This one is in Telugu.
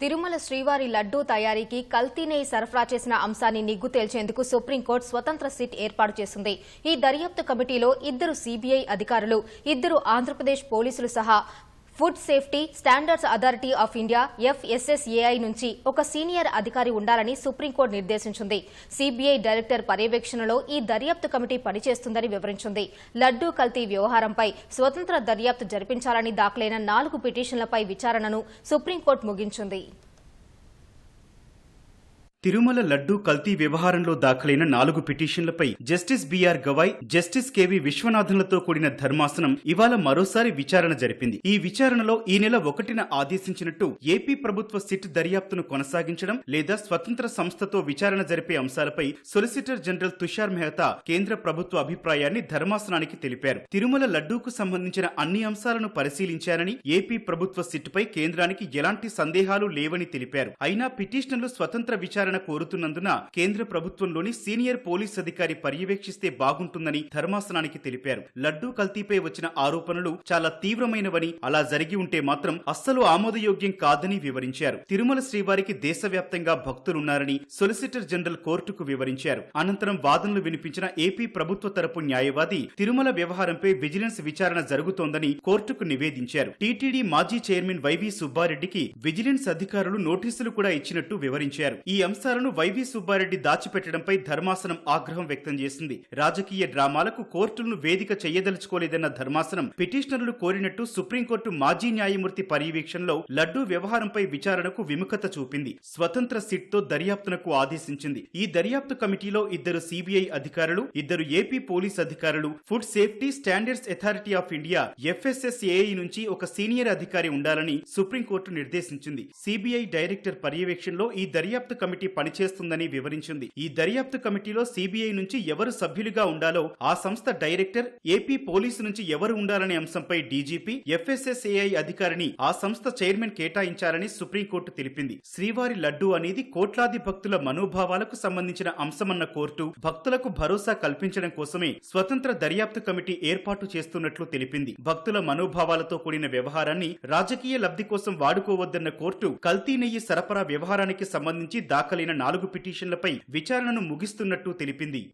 తిరుమల శ్రీవారి లడ్డూ తయారీకి కల్తీ నెయ్యి సరఫరా చేసిన అంశాన్ని నిగ్గు తేల్చేందుకు సుప్రీంకోర్టు స్వతంత్ర సిట్ ఏర్పాటు చేసింది. ఈ దర్యాప్తు కమిటీలో ఇద్దరు సీబీఐ అధికారులు ఇద్దరు ఆంధ్రప్రదేశ్ పోలీసులు సహా food safety standards authority of India FSSAI నుంచి ఒక సీనియర్ అధికారి ఉండాలని సుప్రీంకోర్టు నిర్దేశించింది. సీబీఐ డైరెక్టర్ పర్యవేక్షణలో ఈ దర్యాప్తు కమిటీ పనిచేస్తుందని వివరించింది. లడ్డూ కల్తీ వ్యవహారంపై స్వతంత్ర దర్యాప్తు జరిపించాలని దాఖలైన నాలుగు పిటిషన్లపై విచారణను సుప్రీంకోర్టు ముగించింది. తిరుమల లడ్డూ కల్తీ వ్యవహారంలో దాఖలైన నాలుగు పిటిషన్లపై justice BR Gavai justice KV విశ్వనాథన్లతో కూడిన ధర్మాసనం ఇవాళ మరోసారి విచారణ జరిపింది. ఈ విచారణలో ఈ నెల ఒకటిన ఆదేశించినట్టు ఏపీ ప్రభుత్వ సిట్ దర్యాప్తును కొనసాగించడం లేదా స్వతంత్ర సంస్థతో విచారణ జరిపే అంశాలపై సొలిసిటర్ జనరల్ తుషార్ మెహతా కేంద్ర ప్రభుత్వ అభిప్రాయాన్ని ధర్మాసనానికి తెలిపారు. తిరుమల లడ్డూకు సంబంధించిన అన్ని అంశాలను పరిశీలించారని ఏపీ ప్రభుత్వ సిట్పై కేంద్రానికి ఎలాంటి సందేహాలు లేవని తెలిపారు. అయినా పిటిషన్లు స్వతంత్ర విచారణ కోరుతున్నందున కేంద్ర ప్రభుత్వంలోని సీనియర్ పోలీస్ అధికారి పర్యవేక్షిస్తే బాగుంటుందని ధర్మాసనానికి తెలిపారు. లడ్డూ కల్తీపై వచ్చిన ఆరోపణలు చాలా తీవ్రమైనవని అలా జరిగి ఉంటే మాత్రం అస్సలు ఆమోదయోగ్యం కాదని వివరించారు. తిరుమల శ్రీవారికి దేశవ్యాప్తంగా భక్తులున్నారని సొలిసిటర్ జనరల్ కోర్టుకు వివరించారు. అనంతరం వాదనలు వినిపించిన ఏపీ ప్రభుత్వ తరపు న్యాయవాది తిరుమల వ్యవహారంపై విజిలెన్స్ విచారణ జరుగుతోందని కోర్టుకు నివేదించారు. టీటీడీ మాజీ చైర్మన్ వైవి సుబ్బారెడ్డికి విజిలెన్స్ అధికారులు నోటీసులు కూడా ఇచ్చినట్టు వివరించారు. ఈ అంశాలను వైవి సుబ్బారెడ్డి దాచిపెట్టడంపై ధర్మాసనం ఆగ్రహం వ్యక్తం చేసింది. రాజకీయ డ్రామాలకు కోర్టులను వేదిక చేయదలుచుకోలేదన్న ధర్మాసనం పిటిషనర్లు కోరినట్టు సుప్రీంకోర్టు మాజీ న్యాయమూర్తి పర్యవేక్షణలో లడ్డూ వ్యవహారంపై విచారణకు విముఖత చూపింది. స్వతంత్ర సిట్తో దర్యాప్తునకు ఆదేశించింది. ఈ దర్యాప్తు కమిటీలో ఇద్దరు సిబిఐ అధికారులు ఇద్దరు ఏపీ పోలీస్ అధికారులు food safety standards authority of India FSSAI నుంచి ఒక సీనియర్ అధికారి ఉండాలని సుప్రీంకోర్టు నిర్దేశించింది. సిబిఐ డైరెక్టర్ పర్యవేక్షణలో ఈ దర్యాప్తు కమిటీ పనిచేస్తుందని వివరించింది. ఈ దర్యాప్తు కమిటీలో సిబిఐ నుంచి ఎవరు సభ్యులుగా ఉండాలో ఆ సంస్థ డైరెక్టర్ ఏపీ పోలీసు నుంచి ఎవరు ఉండాలనే అంశంపై డీజీపీ ఎఫ్ఎస్ఎస్ఏఐ అధికారిని ఆ సంస్థ చైర్మన్ కేటాయించాలని సుప్రీంకోర్టు తెలిపింది. శ్రీవారి లడ్డు అనేది కోట్లాది భక్తుల మనోభావాలకు సంబంధించిన అంశమన్న కోర్టు భక్తులకు భరోసా కల్పించడం కోసమే స్వతంత్ర దర్యాప్తు కమిటీ ఏర్పాటు చేస్తున్నట్లు తెలిపింది. భక్తుల మనోభావాలతో కూడిన వ్యవహారాన్ని రాజకీయ లబ్ధి కోసం వాడుకోవద్దన్న కోర్టు కల్తీ నెయ్యి సరఫరా వ్యవహారానికి సంబంధించి దాఖలు దాఖలైన నాలుగు పిటిషన్లపై విచారణను ముగిస్తున్నట్టు తెలిపింది.